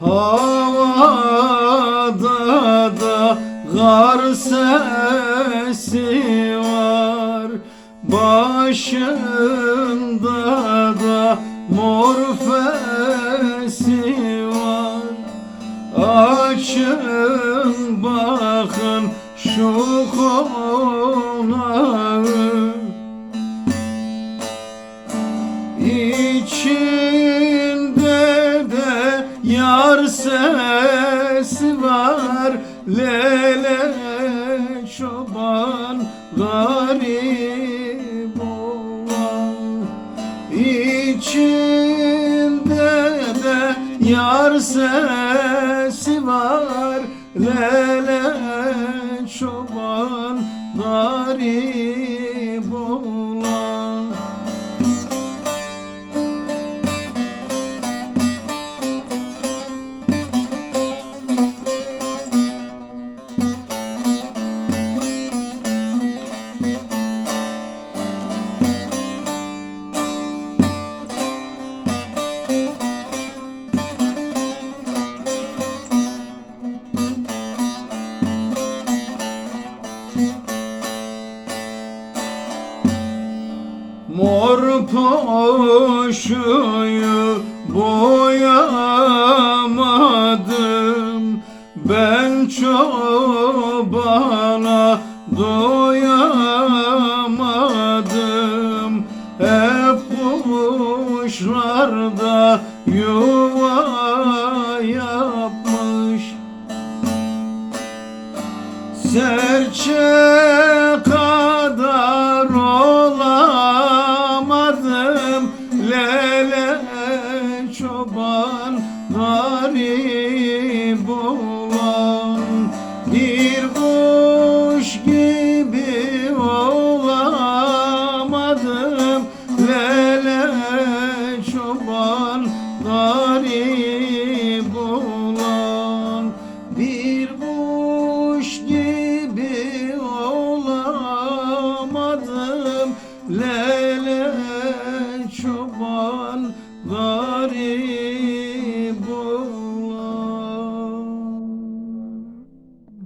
Havada da gar sesi var. Başında da mor fesi var. Açın bakın şu konağı. Sesi var. Lele çoban garip olan İçinde de yar sesi var. Lele çoban garip Mor poşuyu boyamadım. Ben çobana doyamadım. Hep kuşlar da yuva yapmış. Serçe garip